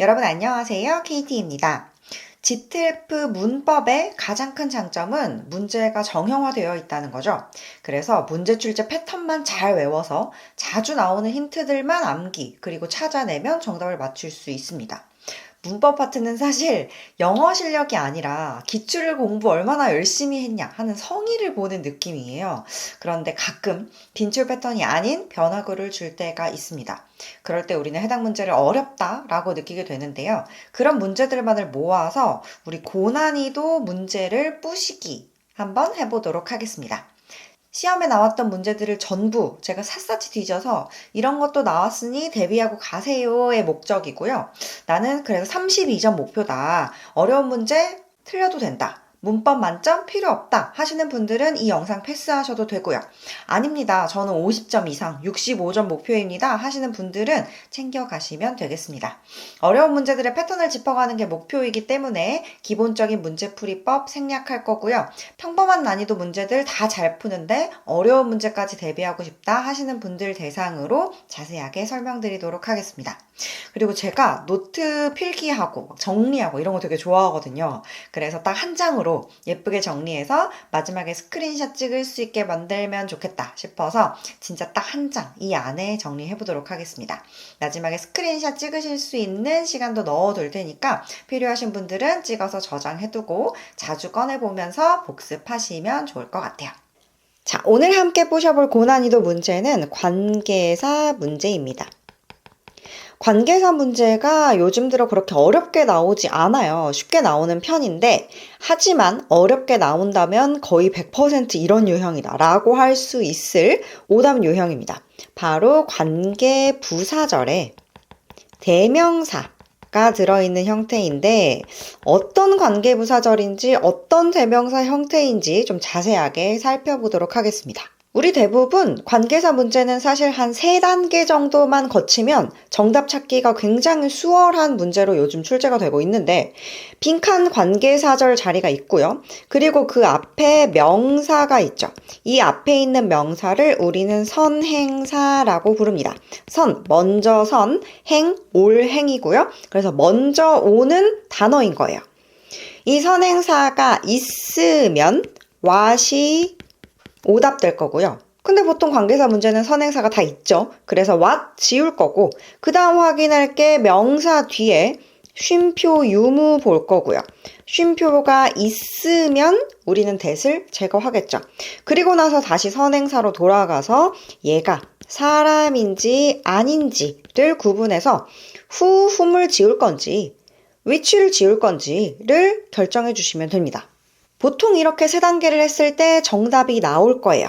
여러분 안녕하세요. KT입니다. GTF 문법의 가장 큰 장점은 문제가 정형화되어 있다는 거죠. 그래서 문제 출제 패턴만 잘 외워서 자주 나오는 힌트들만 암기, 그리고 찾아내면 정답을 맞출 수 있습니다. 문법 파트는 사실 영어 실력이 아니라 기출을 공부 얼마나 열심히 했냐 하는 성의를 보는 느낌이에요. 그런데 가끔 빈출 패턴이 아닌 변화구를 줄 때가 있습니다. 그럴 때 우리는 해당 문제를 어렵다라고 느끼게 되는데요. 그런 문제들만을 모아서 우리 고난이도 문제를 뿌시기 한번 해보도록 하겠습니다. 시험에 나왔던 문제들을 전부 제가 샅샅이 뒤져서 이런 것도 나왔으니 대비하고 가세요의 목적이고요. 나는 그래서 32점 목표다. 어려운 문제 틀려도 된다. 문법 만점 필요 없다 하시는 분들은 이 영상 패스하셔도 되고요. 아닙니다. 저는 50점 이상, 65점 목표입니다 하시는 분들은 챙겨가시면 되겠습니다. 어려운 문제들의 패턴을 짚어가는 게 목표이기 때문에 기본적인 문제풀이법 생략할 거고요. 평범한 난이도 문제들 다 잘 푸는데 어려운 문제까지 대비하고 싶다 하시는 분들 대상으로 자세하게 설명드리도록 하겠습니다. 그리고 제가 노트 필기하고 정리하고 이런 거 되게 좋아하거든요. 그래서 딱 한 장으로 예쁘게 정리해서 마지막에 스크린샷 찍을 수 있게 만들면 좋겠다 싶어서 진짜 딱 한 장 이 안에 정리해 보도록 하겠습니다. 마지막에 스크린샷 찍으실 수 있는 시간도 넣어 둘 테니까 필요하신 분들은 찍어서 저장해 두고 자주 꺼내 보면서 복습하시면 좋을 것 같아요. 자, 오늘 함께 보셔볼 고난이도 문제는 관계사 문제입니다. 관계사 문제가 요즘 들어 그렇게 어렵게 나오지 않아요. 쉽게 나오는 편인데, 하지만 어렵게 나온다면 거의 100% 이런 유형이다 라고 할 수 있을 오답 유형입니다. 바로 관계 부사절에 대명사 가 들어있는 형태인데, 어떤 관계 부사절인지 어떤 대명사 형태인지 좀 자세하게 살펴보도록 하겠습니다. 우리 대부분 관계사 문제는 사실 한 세 단계 정도만 거치면 정답 찾기가 굉장히 수월한 문제로 요즘 출제가 되고 있는데 빈칸 관계사절 자리가 있고요. 그리고 그 앞에 명사가 있죠. 이 앞에 있는 명사를 우리는 선행사라고 부릅니다. 선, 먼저 선, 행, 올 행이고요. 그래서 먼저 오는 단어인 거예요. 이 선행사가 있으면 와시 오답 될 거고요. 근데 보통 관계사 문제는 선행사가 다 있죠. 그래서 what 지울 거고 그 다음 확인할 게 명사 뒤에 쉼표 유무 볼 거고요. 쉼표가 있으면 우리는 that을 제거하겠죠. 그리고 나서 다시 선행사로 돌아가서 얘가 사람인지 아닌지를 구분해서 후, 훔을 지울 건지 which를 지울 건지를 결정해 주시면 됩니다. 보통 이렇게 세 단계를 했을 때 정답이 나올 거예요.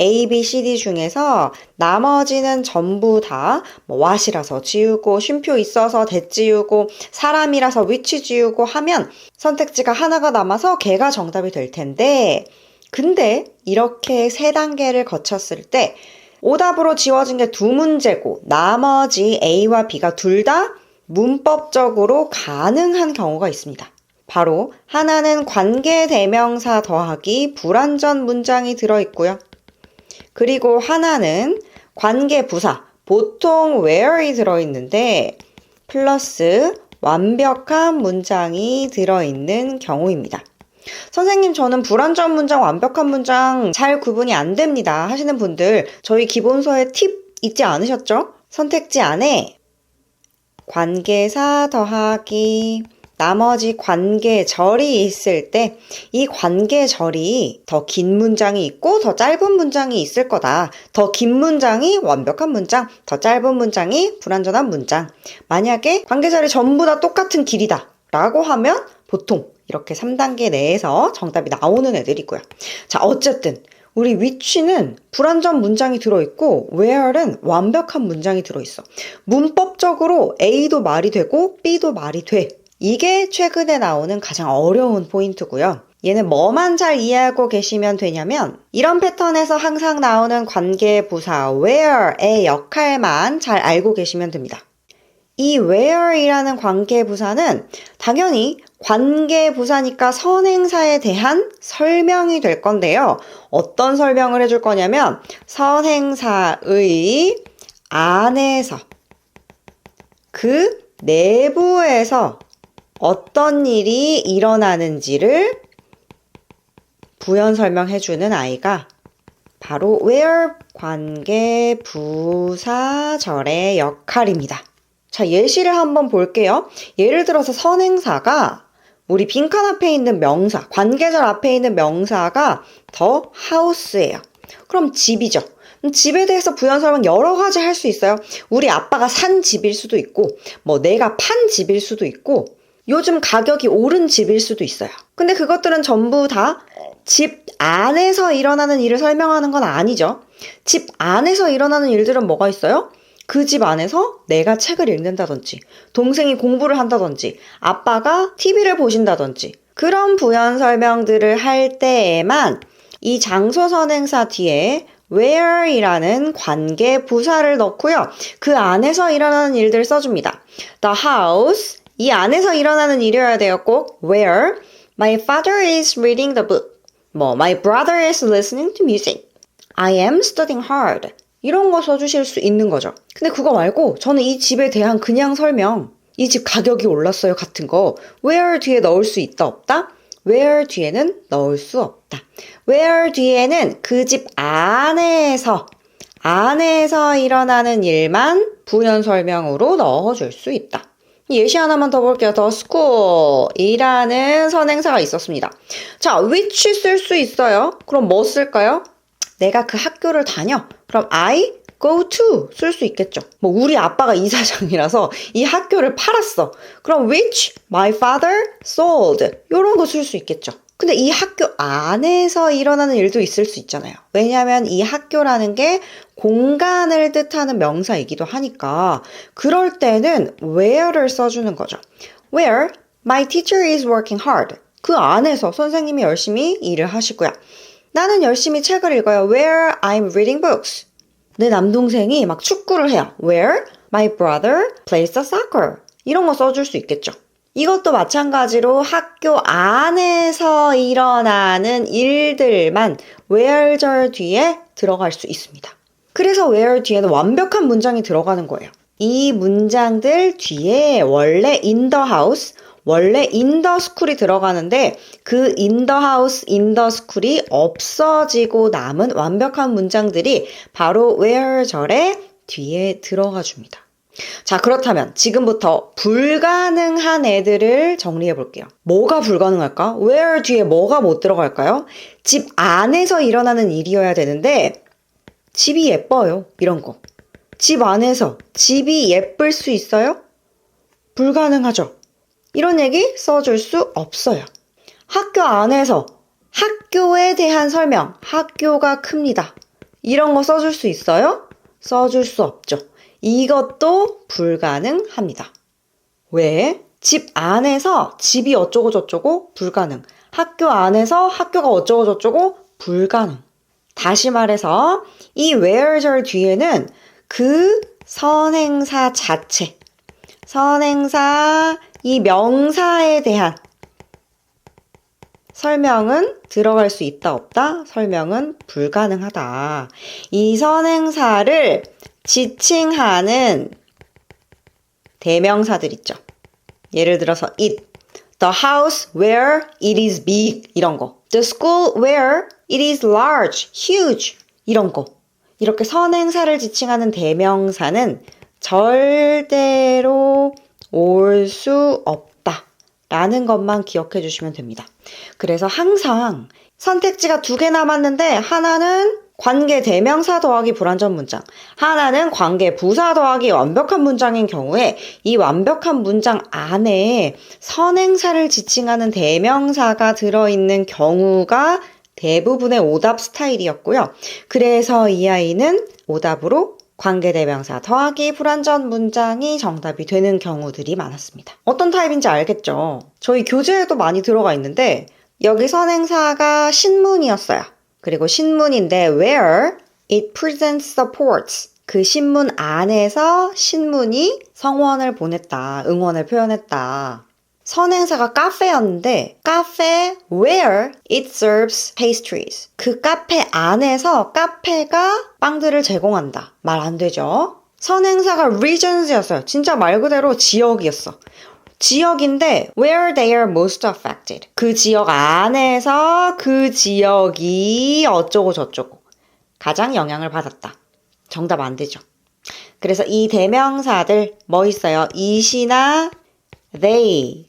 A, B, C, D 중에서 나머지는 전부 다 뭐 왓이라서 지우고 쉼표 있어서 대 지우고 사람이라서 위치 지우고 하면 선택지가 하나가 남아서 걔가 정답이 될 텐데 근데 이렇게 세 단계를 거쳤을 때 오답으로 지워진 게 두 문제고 나머지 A와 B가 둘 다 문법적으로 가능한 경우가 있습니다. 바로 하나는 관계 대명사 더하기 불완전 문장이 들어있고요. 그리고 하나는 관계 부사, 보통 where이 들어있는데 플러스 완벽한 문장이 들어있는 경우입니다. 선생님, 저는 불완전 문장, 완벽한 문장 잘 구분이 안 됩니다. 하시는 분들, 저희 기본서에 팁 있지 않으셨죠? 선택지 안에 관계사 더하기 나머지 관계절이 있을 때 이 관계절이 더 긴 문장이 있고 더 짧은 문장이 있을 거다. 더 긴 문장이 완벽한 문장, 더 짧은 문장이 불완전한 문장. 만약에 관계절이 전부 다 똑같은 길이다. 라고 하면 보통 이렇게 3단계 내에서 정답이 나오는 애들이고요. 자, 어쨌든 우리 위치는 불완전 문장이 들어있고 where는 완벽한 문장이 들어있어. 문법적으로 A도 말이 되고 B도 말이 돼. 이게 최근에 나오는 가장 어려운 포인트고요. 얘는 뭐만 잘 이해하고 계시면 되냐면 이런 패턴에서 항상 나오는 관계 부사 where의 역할만 잘 알고 계시면 됩니다. 이 where이라는 관계 부사는 당연히 관계 부사니까 선행사에 대한 설명이 될 건데요. 어떤 설명을 해줄 거냐면 선행사의 안에서 그 내부에서 어떤 일이 일어나는지를 부연 설명해주는 아이가 바로 where 관계 부사절의 역할입니다. 자, 예시를 한번 볼게요. 예를 들어서 선행사가 우리 빈칸 앞에 있는 명사, 관계절 앞에 있는 명사가 더 house예요. 그럼 집이죠. 집에 대해서 부연 설명 여러 가지 할 수 있어요. 우리 아빠가 산 집일 수도 있고, 뭐 내가 판 집일 수도 있고, 요즘 가격이 오른 집일 수도 있어요. 근데 그것들은 전부 다 집 안에서 일어나는 일을 설명하는 건 아니죠. 집 안에서 일어나는 일들은 뭐가 있어요? 그 집 안에서 내가 책을 읽는다든지, 동생이 공부를 한다든지, 아빠가 TV를 보신다든지, 그런 부연 설명들을 할 때에만 이 장소 선행사 뒤에 where이라는 관계 부사를 넣고요. 그 안에서 일어나는 일들을 써줍니다. The house, 이 안에서 일어나는 일이어야 돼요. 꼭 where my father is reading the book. 뭐 my brother is listening to music. I am studying hard. 이런 거 써주실 수 있는 거죠. 근데 그거 말고 저는 이 집에 대한 그냥 설명, 이 집 가격이 올랐어요 같은 거 where 뒤에 넣을 수 있다 없다? where 뒤에는 넣을 수 없다. where 뒤에는 그 집 안에서 안에서 일어나는 일만 부연 설명으로 넣어줄 수 있다. 예시 하나만 더 볼게요. The school이라는 선행사가 있었습니다. 자, which 쓸 수 있어요. 그럼 뭐 쓸까요? 내가 그 학교를 다녀. 그럼 I go to 쓸 수 있겠죠. 뭐 우리 아빠가 이사장이라서 이 학교를 팔았어. 그럼 which my father sold 이런 거 쓸 수 있겠죠. 근데 이 학교 안에서 일어나는 일도 있을 수 있잖아요. 왜냐하면 이 학교라는 게 공간을 뜻하는 명사이기도 하니까 그럴 때는 where를 써주는 거죠. Where my teacher is working hard. 그 안에서 선생님이 열심히 일을 하시고요. 나는 열심히 책을 읽어요. Where I'm reading books. 내 남동생이 막 축구를 해요. Where my brother plays the soccer. 이런 거 써줄 수 있겠죠. 이것도 마찬가지로 학교 안에서 일어나는 일들만 where절 뒤에 들어갈 수 있습니다. 그래서 where 뒤에는 완벽한 문장이 들어가는 거예요. 이 문장들 뒤에 원래 in the house, 원래 in the school이 들어가는데 그 in the house, in the school이 없어지고 남은 완벽한 문장들이 바로 where절의 뒤에 들어가 줍니다. 자, 그렇다면 지금부터 불가능한 애들을 정리해 볼게요. 뭐가 불가능할까? where 뒤에 뭐가 못 들어갈까요? 집 안에서 일어나는 일이어야 되는데 집이 예뻐요. 이런 거. 집 안에서 집이 예쁠 수 있어요? 불가능하죠. 이런 얘기 써줄 수 없어요. 학교 안에서 학교에 대한 설명, 학교가 큽니다. 이런 거 써줄 수 있어요? 써줄 수 없죠. 이것도 불가능합니다. 왜? 집 안에서 집이 어쩌고 저쩌고 불가능. 학교 안에서 학교가 어쩌고 저쩌고 불가능. 다시 말해서 이 where절 뒤에는 그 선행사 자체, 선행사 이 명사에 대한 설명은 들어갈 수 있다 없다? 설명은 불가능하다. 이 선행사를 지칭하는 대명사들 있죠. 예를 들어서 it, the house where it is big 이런 거, the school where it is large, huge 이런 거. 이렇게 선행사를 지칭하는 대명사는 절대로 올 수 없다. 라는 것만 기억해 주시면 됩니다. 그래서 항상 선택지가 두 개 남았는데 하나는 관계 대명사 더하기 불완전 문장, 하나는 관계 부사 더하기 완벽한 문장인 경우에 이 완벽한 문장 안에 선행사를 지칭하는 대명사가 들어있는 경우가 대부분의 오답 스타일이었고요. 그래서 이 아이는 오답으로 관계대명사 더하기 불완전 문장이 정답이 되는 경우들이 많았습니다. 어떤 타입인지 알겠죠? 저희 교재에도 많이 들어가 있는데 여기 선행사가 신문이었어요. 그리고 신문인데 where it presents supports 그 신문 안에서 신문이 성원을 보냈다, 응원을 표현했다. 선행사가 카페였는데 카페 where it serves pastries 그 카페 안에서 카페가 빵들을 제공한다 말 안 되죠 선행사가 regions였어요. 진짜 말 그대로 지역이었어. 지역인데 where they are most affected. 그 지역 안에서 그 지역이 어쩌고 저쩌고 가장 영향을 받았다. 정답 안 되죠. 그래서 이 대명사들 뭐 있어요? it이나 they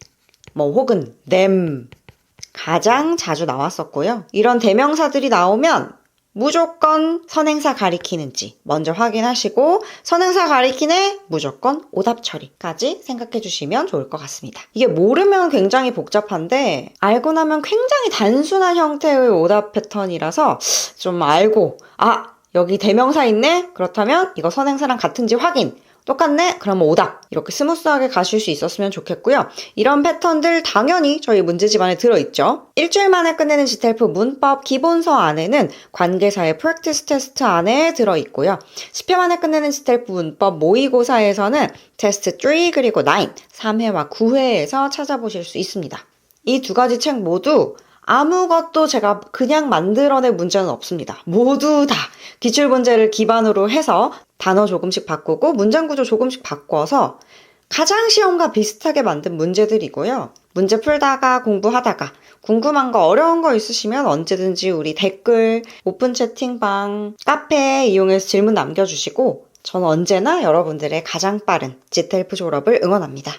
뭐 혹은 them 가장 자주 나왔었고요. 이런 대명사들이 나오면 무조건 선행사 가리키는지 먼저 확인하시고 선행사 가리키네 무조건 오답 처리까지 생각해 주시면 좋을 것 같습니다. 이게 모르면 굉장히 복잡한데 알고 나면 굉장히 단순한 형태의 오답 패턴이라서 좀 알고 아 여기 대명사 있네? 그렇다면 이거 선행사랑 같은지 확인. 똑같네? 그러면 오답. 이렇게 스무스하게 가실 수 있었으면 좋겠고요. 이런 패턴들 당연히 저희 문제집 안에 들어있죠. 일주일 만에 끝내는 지텔프 문법 기본서 안에는 관계사의 프랙티스 테스트 안에 들어있고요. 10회 만에 끝내는 지텔프 문법 모의고사에서는 테스트 3 그리고 9, 3회와 9회에서 찾아보실 수 있습니다. 이 두 가지 책 모두 아무것도 제가 그냥 만들어낸 문제는 없습니다. 모두 다 기출 문제를 기반으로 해서 단어 조금씩 바꾸고 문장 구조 조금씩 바꿔서 가장 시험과 비슷하게 만든 문제들이고요. 문제 풀다가 공부하다가 궁금한 거 어려운 거 있으시면 언제든지 우리 댓글, 오픈 채팅방, 카페 이용해서 질문 남겨주시고 전 언제나 여러분들의 가장 빠른 지텔프 졸업을 응원합니다.